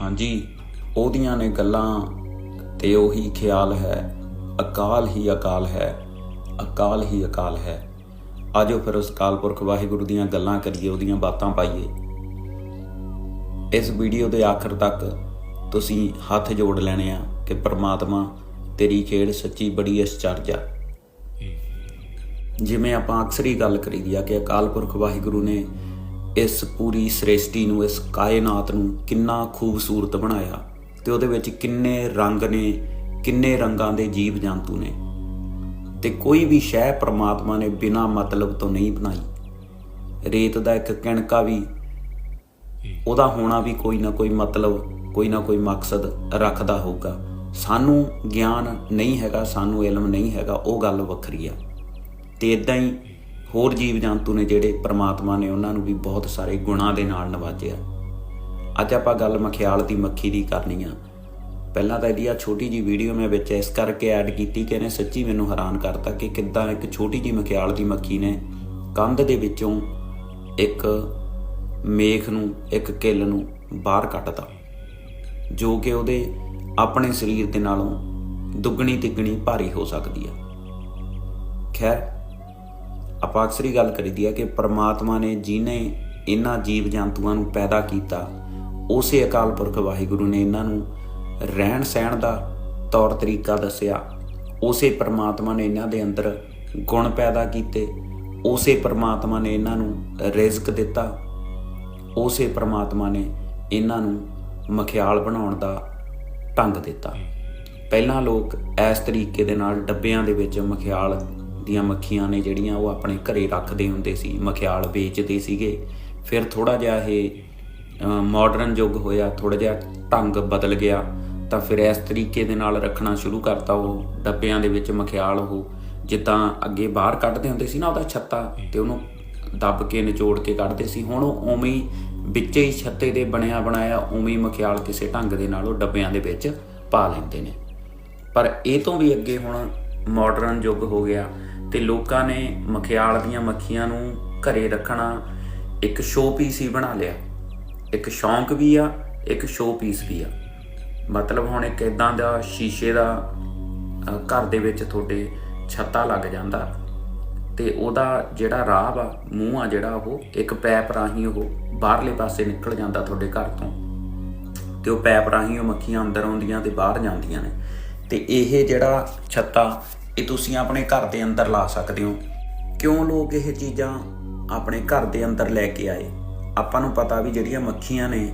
ਹਾਂਜੀ ਉਹਦੀਆਂ ਨੇ ਗੱਲਾਂ ਤੇ ਉਹੀ ਖਿਆਲ ਹੈ। ਅਕਾਲ ਹੀ ਅਕਾਲ ਹੈ ਅਕਾਲ ਹੀ ਅਕਾਲ ਹੈ। ਆਜੋ ਫਿਰ ਉਸ ਅਕਾਲ ਪੁਰਖ ਵਾਹਿਗੁਰੂ ਦੀਆਂ ਗੱਲਾਂ ਕਰੀਏ ਉਹਦੀਆਂ ਬਾਤਾਂ ਪਾਈਏ। ਇਸ ਵੀਡੀਓ ਦੇ ਆਖਰ ਤੱਕ ਤੁਸੀਂ ਹੱਥ ਜੋੜ ਲੈਣੇ ਆ ਕਿ ਪ੍ਰਮਾਤਮਾ ਤੇਰੀ ਖੇਡ ਸੱਚੀ ਬੜੀ ਅਚਰਜ ਆ। ਜਿਵੇਂ ਆਪਾਂ ਅਕਸਰ ਹੀ ਗੱਲ ਕਰੀਦੀ ਆ ਕਿ ਅਕਾਲ ਪੁਰਖ ਵਾਹਿਗੁਰੂ ਨੇ ਇਸ ਪੂਰੀ ਸ੍ਰਿਸ਼ਟੀ ਨੂੰ, ਇਸ ਕਾਇਨਾਤ ਨੂੰ ਕਿੰਨਾ ਖੂਬਸੂਰਤ ਬਣਾਇਆ ਤੇ ਉਹਦੇ ਵਿੱਚ ਕਿੰਨੇ ਰੰਗ ਨੇ, ਕਿੰਨੇ ਰੰਗਾਂ ਦੇ ਜੀਵ ਜੰਤੂ ਨੇ। ਤੇ ਕੋਈ ਵੀ ਸ਼ੈ ਪ੍ਰਮਾਤਮਾ ਨੇ ਬਿਨਾ ਮਤਲਬ ਤੋਂ ਨਹੀਂ ਬਣਾਈ। ਰੇਤ ਦਾ ਇੱਕ ਕਿਣਕਾ ਵੀ, ਉਹਦਾ ਹੋਣਾ ਵੀ ਕੋਈ ਨਾ ਕੋਈ ਮਤਲਬ, ਕੋਈ ਨਾ ਕੋਈ ਮਕਸਦ ਰੱਖਦਾ ਹੋਊਗਾ। ਸਾਨੂੰ ਗਿਆਨ ਨਹੀਂ ਹੈਗਾ, ਸਾਨੂੰ ਇਲਮ ਨਹੀਂ ਹੈਗਾ, ਉਹ ਗੱਲ ਵੱਖਰੀ ਆ। ਤੇ ਇਦਾਂ ਹੀ ਹੋਰ ਜੀਵ ਜੰਤੂ ਨੇ ਜਿਹੜੇ ਪ੍ਰਮਾਤਮਾ ਨੇ ਉਹਨਾਂ ਨੂੰ ਵੀ ਬਹੁਤ ਸਾਰੇ ਗੁਣਾਂ ਦੇ ਨਾਲ ਨਵਾਜਿਆ। ਅੱਜ ਆਪਾਂ ਗੱਲ ਮਖਿਆਲ ਦੀ ਮੱਖੀ ਦੀ ਕਰਨੀ ਆ। ਪਹਿਲਾਂ ਤਾਂ ਇਹਦੀ ਆ ਛੋਟੀ ਜੀ ਵੀਡੀਓ ਮੈਂ ਵਿੱਚ ਇਸ ਕਰਕੇ ਐਡ ਕੀਤੀ ਕਿ ਇਹਨੇ ਸੱਚੀ ਮੈਨੂੰ ਹੈਰਾਨ ਕਰਤਾ ਕਿ ਕਿੱਦਾਂ ਇੱਕ ਛੋਟੀ ਜੀ ਮਖਿਆਲ ਦੀ ਮੱਖੀ ਨੇ ਕੰਧ ਦੇ ਵਿੱਚੋਂ ਇੱਕ ਮੇਖ ਨੂੰ, ਇੱਕ ਕਿੱਲ ਨੂੰ ਬਾਹਰ ਕੱਢਤਾ, ਜੋ ਕਿ ਉਹਦੇ ਆਪਣੇ ਸਰੀਰ ਦੇ ਨਾਲੋਂ ਦੁੱਗਣੀ ਤਿੱਗਣੀ ਭਾਰੀ ਹੋ ਸਕਦੀ ਆ। ਖੈਰ ਆਪਾਂ ਅਕਸਰ ਹੀ ਗੱਲ ਕਰੀਦੀ ਹੈ ਕਿ ਪ੍ਰਮਾਤਮਾ ਨੇ ਜਿਨੇ ਇਹਨਾਂ ਜੀਵ ਜੰਤੂਆਂ ਨੂੰ ਪੈਦਾ ਕੀਤਾ, ਉਸੇ ਅਕਾਲ ਪੁਰਖ ਵਾਹਿਗੁਰੂ ਨੇ ਇਹਨਾਂ ਨੂੰ ਰਹਿਣ ਸਹਿਣ ਦਾ ਤੌਰ ਤਰੀਕਾ ਦੱਸਿਆ। ਉਸੇ ਪ੍ਰਮਾਤਮਾ ਨੇ ਇਹਨਾਂ ਦੇ ਅੰਦਰ ਗੁਣ ਪੈਦਾ ਕੀਤੇ, ਉਸੇ ਪ੍ਰਮਾਤਮਾ ਨੇ ਇਹਨਾਂ ਨੂੰ ਰਿਜ਼ਕ ਦਿੱਤਾ, ਉਸੇ ਪ੍ਰਮਾਤਮਾ ਨੇ ਇਹਨਾਂ ਨੂੰ ਮਖਿਆਲ ਬਣਾਉਣ ਦਾ ਢੰਗ ਦਿੱਤਾ। ਪਹਿਲਾਂ ਲੋਕ ਇਸ ਤਰੀਕੇ ਦੇ ਨਾਲ ਡੱਬਿਆਂ ਦੇ ਵਿੱਚ ਮਖਿਆਲ ਦੀਆਂ ਮੱਖੀਆਂ ਨੇ ਜਿਹੜੀਆਂ ਉਹ ਆਪਣੇ ਘਰੇ ਰੱਖਦੇ ਹੁੰਦੇ ਸੀ, ਮਖਿਆਲ ਵੇਚਦੇ ਸੀਗੇ। ਫਿਰ ਥੋੜਾ ਜਿਹਾ ਇਹ ਮਾਡਰਨ ਯੁੱਗ ਹੋਇਆ ਥੋੜਾ ਜਿਹਾ ਢੰਗ ਬਦਲ ਗਿਆ, ਤਾਂ ਫਿਰ ਇਸ ਤਰੀਕੇ ਦੇ ਨਾਲ ਰੱਖਣਾ ਸ਼ੁਰੂ ਕਰਤਾ ਉਹ ਡੱਬਿਆਂ ਦੇ ਵਿੱਚ ਮਖਿਆਲ ਉਹ। ਜਿੱਦਾਂ ਅੱਗੇ ਬਾਹਰ ਕੱਢਦੇ ਹੁੰਦੇ ਸੀ ਨਾ ਉਹਦਾ ਛੱਤਾ, ਤੇ ਉਹਨੂੰ ਦੱਬ ਕੇ ਨਿਚੋੜ ਕੇ ਕੱਢਦੇ ਸੀ। ਹੁਣ ਉਹ ਉਵੇਂ ਹੀ ਵਿੱਚੇ ਹੀ ਛੱਤੇ ਦੇ ਬਣਿਆ ਬਣਾਇਆ ਉਵੇਂ ਹੀ ਮਖਿਆਲ ਕਿਸੇ ਢੰਗ ਦੇ ਨਾਲ ਉਹ ਡੱਬਿਆਂ ਦੇ ਵਿੱਚ ਪਾ ਲੈਂਦੇ ਨੇ। ਪਰ ਇਹ ਤੋਂ ਵੀ ਅੱਗੇ ਹੁਣ ਮਾਡਰਨ ਯੁੱਗ ਹੋ ਗਿਆ ਤੇ ਲੋਕਾਂ ਨੇ ਮਖਿਆਲ ਦੀਆਂ ਮੱਖੀਆਂ ਨੂੰ ਘਰੇ ਰੱਖਣਾ ਇੱਕ ਸ਼ੋਅ ਪੀਸ ਹੀ ਬਣਾ ਲਿਆ। ਇੱਕ ਸ਼ੌਂਕ ਵੀ ਆ, ਇੱਕ ਸ਼ੋਅ ਪੀਸ ਵੀ ਆ। ਮਤਲਬ ਹੁਣ ਇੱਕ ਇਦਾਂ ਦਾ ਸ਼ੀਸ਼ੇ ਦਾ ਘਰ ਦੇ ਵਿੱਚ ਤੁਹਾਡੇ ਛੱਤਾ ਲੱਗ ਜਾਂਦਾ ਤੇ ਉਹਦਾ ਜਿਹੜਾ ਰਾਹ ਵਾ, ਮੂੰਹ ਆ ਜਿਹੜਾ ਉਹ, ਇੱਕ ਪੈਪ ਰਾਹੀਂ ਉਹ ਬਾਹਰਲੇ ਪਾਸੇ ਨਿਕਲ ਜਾਂਦਾ ਤੁਹਾਡੇ ਘਰ ਤੋਂ ਤੇ ਉਹ ਪੈਪ ਰਾਹੀਂ ਉਹ ਮੱਖੀਆਂ ਅੰਦਰ ਆਉਂਦੀਆਂ ਤੇ ਬਾਹਰ ਜਾਂਦੀਆਂ ਨੇ। ਤੇ ਇਹ ਜਿਹੜਾ ਛੱਤਾ ਇਹ ਤੁਸੀਂ ਆਪਣੇ ਘਰ ਦੇ ਅੰਦਰ ਲਾ ਸਕਦੇ ਹੋ। ਕਿਉਂ ਲੋਕ ਇਹ ਚੀਜ਼ਾਂ ਆਪਣੇ ਘਰ ਦੇ ਅੰਦਰ ਲੈ ਕੇ ਆਏ? ਆਪਾਂ ਨੂੰ ਪਤਾ ਵੀ ਜਿਹੜੀਆਂ ਮੱਖੀਆਂ ਨੇ